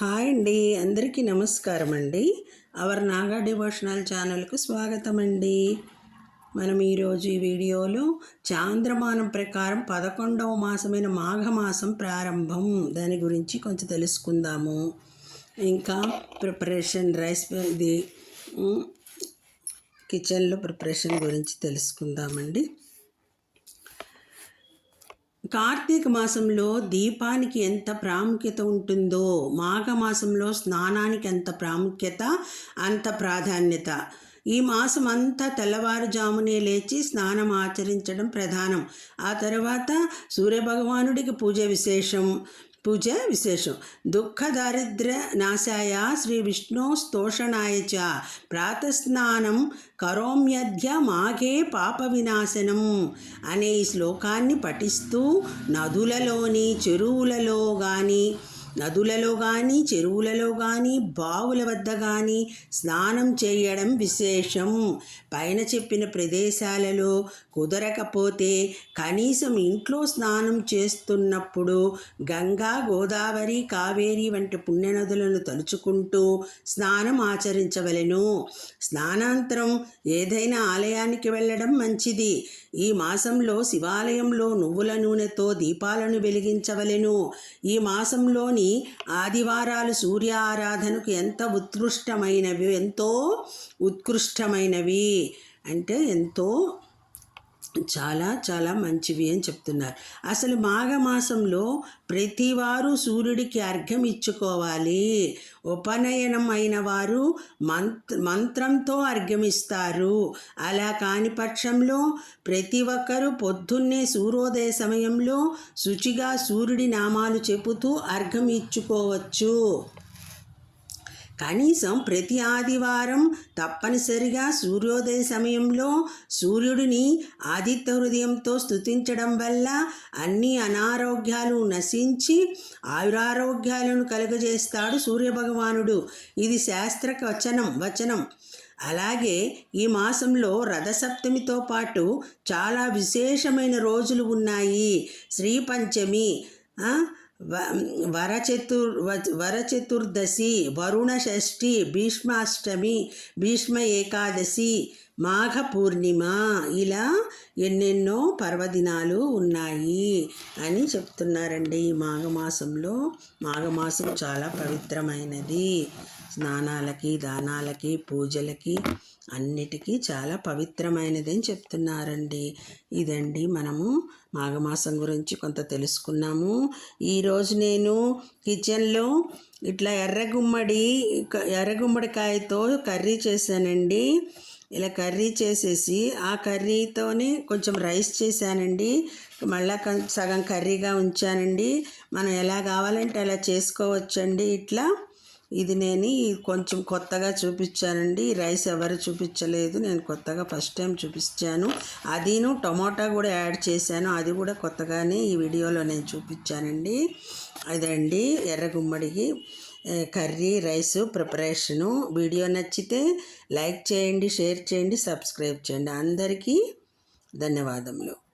Hi అండి అందరికీ నమస్కారం అండి అవర్ నాగా డివోషనల్ ఛానల్కు స్వాగతం అండి మనం ఈరోజు ఈ వీడియోలో చాంద్రమానం ప్రకారం పదకొండవ మాసమైన మాఘమాసం ప్రారంభం. దాని గురించి కొంచెం తెలుసుకుందాము. ఇంకా ప్రిపరేషన్ రైస్ ఇది కిచెన్లో ప్రిపరేషన్ గురించి తెలుసుకుందామండి. కార్తీక మాసంలో దీపానికి ఎంత ప్రాముఖ్యత ఉంటుందో మాఘ మాసంలో స్నానానికి ఎంత ప్రాముఖ్యత అంత ప్రాధాన్యత. ఈ మాసం అంతా తెల్లవారుజామునే లేచి స్నానం ఆచరించడం ప్రధానం. ఆ తర్వాత సూర్యభగవానుడికి పూజ విశేషం పూజ విశేషం. దుఃఖ దారిద్ర్య నాశాయ శ్రీ విష్ణు స్తోషణాయ చ. ప్రాతస్నానం కరోమ్యధ్య మాఘే పాప వినాశనం అనే ఈ శ్లోకాన్ని పఠిస్తూ నదులలోని చెరువులలో కానీ నదులలో కానీ చెరువులలో కానీ బావుల వద్ద కానీ స్నానం చేయడం విశేషం. పైన చెప్పిన ప్రదేశాలలో కుదరకపోతే కనీసం ఇంట్లో స్నానం చేస్తున్నప్పుడు గంగా గోదావరి కావేరి వంటి పుణ్యనదులను తలుచుకుంటూ స్నానం ఆచరించవలెను. స్నానాంతరం ఏదైనా ఆలయానికి వెళ్ళడం మంచిది. ఈ మాసంలో శివాలయంలో నువ్వుల నూనెతో దీపాలను వెలిగించవలెను. ఈ మాసంలో మాసంలోని ఆదివారాలు సూర్య ఆరాధనకు ఎంత ఉత్కృష్టమైనవి ఎంతో ఉత్కృష్టమైనవి అంటే ఎంతో చాలా చాలా మంచివి అని చెప్తున్నారు. అసలు మాఘమాసంలో ప్రతివారు సూర్యుడికి అర్ఘ్యం ఇచ్చుకోవాలి. ఉపనయనం అయిన వారు మంత్ మంత్రంతో అర్ఘ్యమిస్తారు అలా కాని పక్షంలో ప్రతి ఒక్కరూ పొద్దున్నే సూర్యోదయ సమయంలో శుచిగా సూర్యుడి నామాలు చెబుతూ అర్ఘం ఇచ్చుకోవచ్చు. కనీసం ప్రతి ఆదివారం తప్పనిసరిగా సూర్యోదయ సమయంలో సూర్యుడిని ఆదిత్య హృదయంతో స్తుతించడం వల్ల అన్ని అనారోగ్యాలు నశించి ఆయురారోగ్యాలను కలుగజేస్తాడు సూర్యభగవానుడు. ఇది శాస్త్ర వచనం వచనం. అలాగే ఈ మాసంలో రథసప్తమితో పాటు చాలా విశేషమైన రోజులు ఉన్నాయి. శ్రీ పంచమి వరచతుర్ వ- వరచతుర్దశి వరుణ షష్ఠి భీష్మాష్టమి భీష్మ ఏకాదశి మాఘ పూర్ణిమ ఇలా ఎన్నెన్నో పర్వదినాలు ఉన్నాయి అని చెప్తున్నారండి ఈ మాఘమాసంలో. మాఘమాసం చాలా పవిత్రమైనది. స్నానాలకి దానాలకి పూజలకి అన్నిటికీ చాలా పవిత్రమైనది అని చెప్తున్నారండి. ఇదండి మనము మాఘమాసం గురించి కొంత తెలుసుకున్నాము. ఈరోజు నేను కిచెన్లో ఇట్లా ఎర్రగుమ్మడి ఎర్రగుమ్మడికాయతో కర్రీ చేశానండి. ఇలా కర్రీ చేసేసి ఆ కర్రీతోనే కొంచెం రైస్ చేశానండి. మళ్ళా సగం కర్రీగా ఉంచానండి. మనం ఎలా కావాలంటే అలా చేసుకోవచ్చండి ఇట్లా. ఇది నేను కొంచెం కొత్తగా చూపించానండి. ఈ రైస్ ఎవరు చూపించలేదు. నేను కొత్తగా ఫస్ట్ టైం చూపించాను. అదిను టొమాటో కూడా యాడ్ చేశాను. అది కూడా కొత్తగానే ఈ వీడియోలో నేను చూపించానండి. అదండి ఎర్ర గుమ్మడికి కర్రీ రైస్ ప్రిపరేషను. వీడియో నచ్చితే లైక్ చేయండి షేర్ చేయండి సబ్స్క్రైబ్ చేయండి. అందరికీ ధన్యవాదములు.